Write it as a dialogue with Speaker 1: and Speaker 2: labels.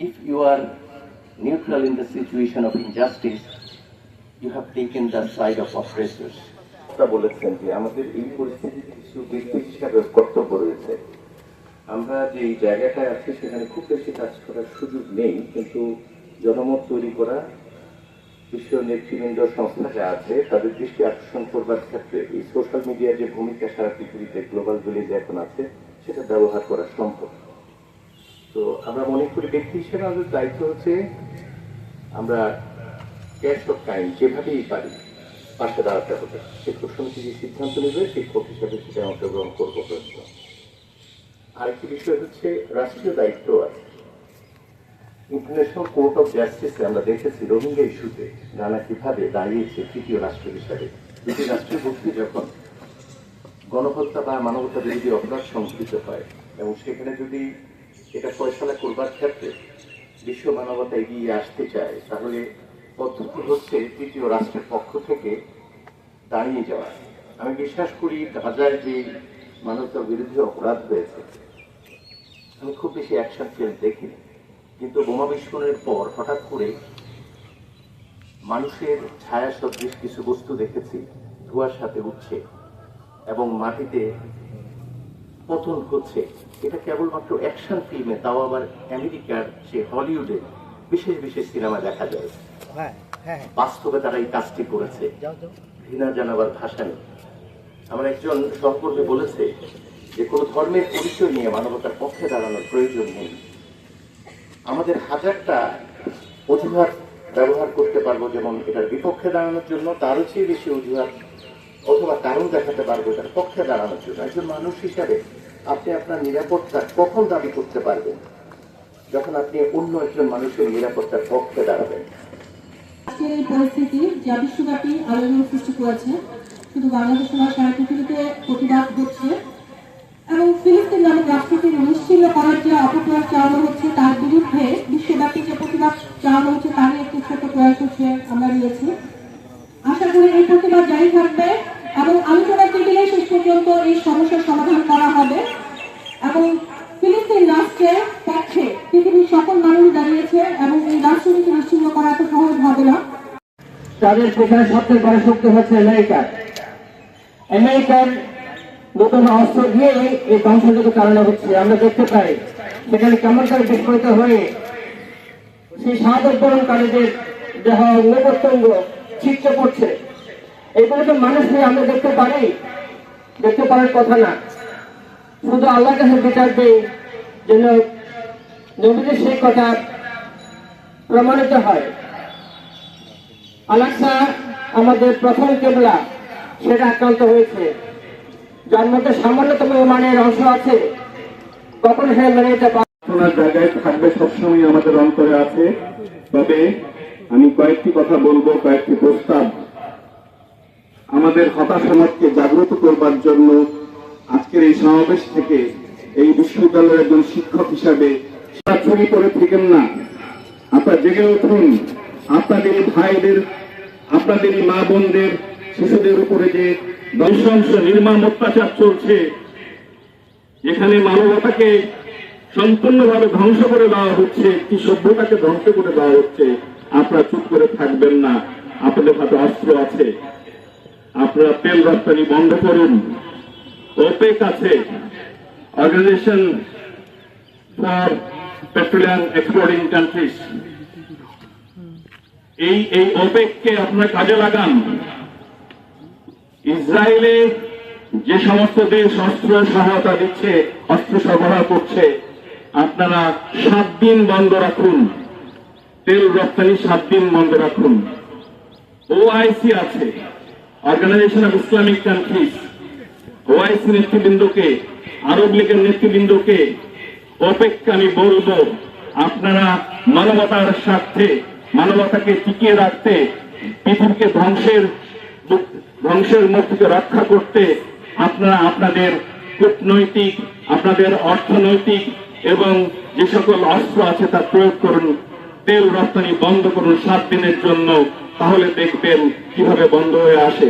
Speaker 1: if you are neutral in the situation of injustice, you have taken the side of oppressors.
Speaker 2: বলেছেন যে আমাদের এই পরিস্থিতিতে কিছু ব্যক্তি হিসাবে কর্তব্য রয়েছে আমরা যে জায়গাটায় আছি সেখানে খুব বেশি কাজ করার সুযোগ নেই কিন্তু জনমত তৈরি করা বিশ্ব নেতৃবৃন্দ সংস্থা যা আছে তাদের দৃষ্টি আকর্ষণ করবার ক্ষেত্রে এই সোশ্যাল মিডিয়ার যে ভূমিকা সারা পৃথিবীতে গ্লোবাল ভিলেজে এখন আছে সেটা ব্যবহার করা সম্ভব আমরা মনে করি ব্যক্তি হিসেবে আমাদের দায়িত্ব হচ্ছে আমরা ক্যাশ অফ টাইম যেভাবেই পারি পাশে দাঁড়াতে হবে। শিক্ষক সমিতি যে সিদ্ধান্ত নেবে শিক্ষক হিসেবে সেটা অংশগ্রহণ করব প্রশ্ন আরেকটি বিষয় হচ্ছে রাষ্ট্রীয় দায়িত্ব আছে। ইন্টারন্যাশনাল কোর্ট অফ জাস্টিসে আমরা দেখেছি রোহিঙ্গা ইস্যুতে নানা কীভাবে দাঁড়িয়েছে তৃতীয় রাষ্ট্র হিসাবে। দুটি রাষ্ট্রীয় ভক্তি যখন গণহত্যা বা মানবতা বিরোধী অপরাধ সংঘটিত হয় এবং সেখানে যদি এটা ফয়সলা করবার ক্ষেত্রে বিশ্ব মানবতা এগিয়ে আসতে চায়, তাহলে পদ্ধতি হচ্ছে তৃতীয় রাষ্ট্রের পক্ষ থেকে দাঁড়িয়ে যাওয়া। আমি বিশ্বাস করি গাজায় যে মানবতা বিরোধী অপরাধ হয়েছে, আমি খুব বেশি অ্যাকশন ফিল্ম দেখিনি, কিন্তু বোমা বিস্ফোরণের পর হঠাৎ করে মানুষের ছায়া সদৃশ কিছু বস্তু দেখেছি, ধোঁয়ার সাথে উঠছে এবং মাটিতে পতন হচ্ছে এটা কেবলমাত্র অ্যাকশন ফিল্মে তাও আবার আমেরিকার সে হলিউডে বিশেষ বিশেষ সিনেমা দেখা যায়।
Speaker 3: হ্যাঁ হ্যাঁ
Speaker 2: বাস্তবে তারা এই কাজটি করেছে। ঘৃণা জানাবার ভাষা নেই। আমার একজন সহকর্মী বলেছে যে কোনো ধর্মের পরিচয় নিয়ে মানবতার পক্ষে দাঁড়ানোর প্রয়োজন নেই। আমাদের হাজারটা অজুহাত ব্যবহার করতে পারব যেমন এটার বিপক্ষে দাঁড়ানোর জন্য তারও চেয়ে বেশি অজুহাত অথবা কারণ দেখাতে পারব এটার পক্ষে দাঁড়ানোর জন্য। একজন মানুষ হিসাবে আপনি আপনার নিরাপত্তা কখন দাবি করতে পারবেন? যখন আপনি অন্য একজন মানুষের নিরাপত্তার পক্ষে দাঁড়াবেন।
Speaker 4: আজকের এই পরিস্থিতি যা বিশ্বব্যাপী আলোড়ন সৃষ্টি করেছে, শুধু বাংলাদেশ নয়, সারা পৃথিবীতে প্রতিবাদ হচ্ছে। এবং ফিলিস্তিন নামক রাষ্ট্রকে নিশ্চিন্ন করার যে অপপ্রয়াস চালানো হচ্ছে, তার বিরুদ্ধে বিশ্বব্যাপী যে প্রতিবাদ চালানো হচ্ছে, তারই একটি ছোট প্রয়াস হচ্ছে আমরা নিয়েছি। আশা করি এই প্রতিবাদ জারি থাকবে। এবং শেষ পর্যন্ত এই সমস্যার সমাধান করা হবে এবং ফিলিস্তিন রাষ্ট্রের পক্ষে পৃথিবীর সকল মানুষ দাঁড়িয়েছে এবং এই রাষ্ট্রনীতি নিশ্চিন্ন করা এত সহজ হবে না।
Speaker 5: তাদের পেছনে সবচেয়ে বড় শক্তি হচ্ছে আমেরিকা। আমেরিকার নতুন অস্ত্র দিয়ে এই ধ্বংসযজ্ঞ চালানো হচ্ছে। আমরা দেখতে পাই, সেখানে কেমন করে বিস্ফোরিত হয়ে সেই সাহায্য বরণকারীদের দেহ অঙ্গ প্রত্যঙ্গ ছিটকে পড়ছে। এগুলোকে মানুষ নিয়ে আমরা দেখতে পারি দেখতে পারার কথা না। শুধু আল্লাহ কাছে বিচার দেই, যেন নবীদের সেই কথা প্রমাণিত হয়। আলাক্সা, আমাদের প্রথম কেবলা, সেটা আক্রান্ত হয়েছে। যার মধ্যে সামান্যতম মানের অংশ আছে। কখনো সে মেনে নিতে পারে
Speaker 6: জায়গায় থাকবে সবসময় আমাদের অন্তরে আছে। তবে আমি কয়েকটি কথা বলব, কয়েকটি প্রস্তাব। আমাদের হতাশামতকে জাগ্রত করবার জন্য আজকের এই সমাবেশ থেকে এই বিশ্ববিদ্যালয়ের একজন শিক্ষক হিসাবে ছড়ি পড়ে থাকেন না। আপনারা জেগে উঠুন। আপনাদের ভাইদের, আপনাদের মা বোনদের, শিশুদের উপরে যে নৃশংস নির্মম অত্যাচার চলছে এখানে মানবতাকে সম্পূর্ণভাবে ধ্বংস করে দেওয়া হচ্ছে, একটি সভ্যতাকে ধ্বংস করে দেওয়া হচ্ছে, আপনারা চুপ করে থাকবেন না। আপনাদের হাতে অস্ত্র আছে। আপনারা তেল রপ্তানি বন্ধ করুন। ওপেক আছে। Organization for petroleum exporting countries এই এই ওপেককে আপনারা কাজে লাগান। ইসরায়েলে যে সমস্ত দেশ অস্ত্র সহায়তা দিচ্ছে, অস্ত্র সরবরাহ করছে, আপনারা সাত দিন বন্ধ রাখুন। তেল রপ্তানি সাত দিন বন্ধ রাখুন। ও ওআইসি আছে। Organization of Islamic countries OIC নেতৃবৃন্দকে, আরব লীগের নেতৃবৃন্দকে অপেক্ষা আমি বলব আপনারা মানবতার স্বার্থে, মানবতাকে টিকিয়ে রাখতে, পৃথিবীকে ধ্বংসের ধ্বংসের মুখ রক্ষা করতে, আপনারা আপনাদের কূটনৈতিক, আপনাদের অর্থনৈতিক এবং যে সকল অস্ত্র আছে তা প্রয়োগ করুন, তেল রপ্তানি বন্ধ করুন সাত দিনের জন্য। তাহলে দেখবেন কীভাবে বন্ধ হয়ে আসে।